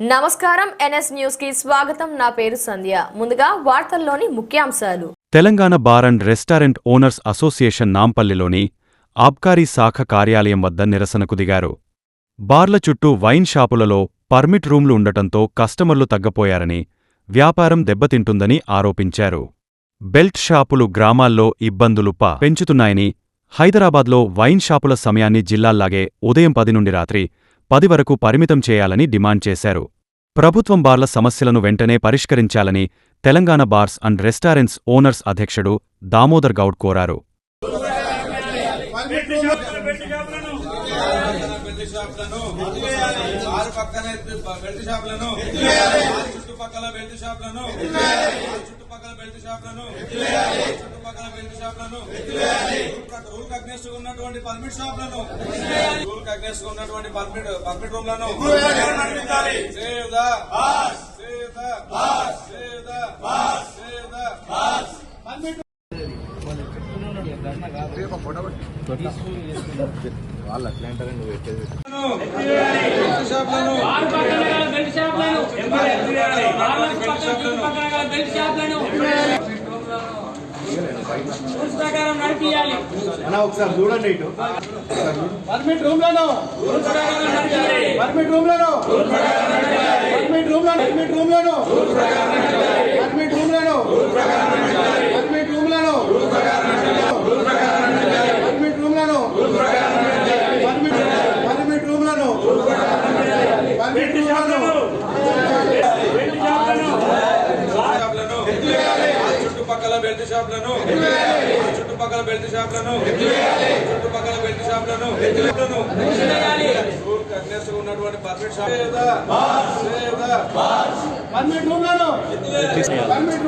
నమస్కారం ఎన్ఎస్ న్యూస్కి స్వాగతం. నా పేరు సంధ్య. ముందుగా వార్తల్లోని ముఖ్యాంశాలు. Telangana bar and restaurant owners association నాంపల్లిలోని ఆబ్కారీ శాఖ కార్యాలయం వద్ద నిరసనకు దిగారు. బార్ల చుట్టూ వైన్ షాపులలో పర్మిట్ రూమ్లు ఉండటంతో కస్టమర్లు తగ్గపోయారని వ్యాపారం దెబ్బతింటుందని ఆరోపించారు. బెల్ట్ షాపులు గ్రామాల్లో ఇబ్బందులు ప పెంచుతున్నాయని హైదరాబాద్లో వైన్ షాపుల సమయాన్ని జిల్లాల్లాగే ఉదయం పది నుండి రాత్రి పది వరకు పరిమితం చేయాలని డిమాండ్ చేశారు. ప్రభుత్వం బార్ల సమస్యలను వెంటనే పరిష్కరించాలని Telangana bars and restaurants owners అధ్యక్షుడు దామోదర్ గౌడ్ కోరారు. బెల్ట్ చుట్టుపక్కల బెల్ట్ షాపులను. రూల్ ఉన్నటువంటి పర్మిట్ షాపులను. రూల్ కగ్నెస్ ఉన్నటువంటి permit permit రూమ్లను. Save the save the save the save the belt షాపులను belt షాపులను నాలుగు పక్కన చుట్టుపక్కల గల బెల్ట్ షాపులను రూల్స్ ప్రకారం నడిపియాలి. ఒకసారి చూడండి ఇటు. పర్మిట్ రూమ్లను పర్మిట్ రూమ్లను పర్మిట్ రూమ్లను పర్మిట్ రూమ్లను పర్మిట్ రూమ్లను పర్మిట్ రూమ్లను పర్మిట్ రూమ్లను పర్మిట్ పర్మిట్ రూమ్లను పర్మిట్ రూమ్లను షాపులను ఆ చుట్టుపక్కల బెల్ట్ షాపులను. చుట్టుపక్కల బెల్ట్ షాపులను. చుట్టుపక్కల బెల్ట్ షాపులను. కగ్నెస్ ఉన్నటువంటి పర్మిట్ షాప్. Permit permit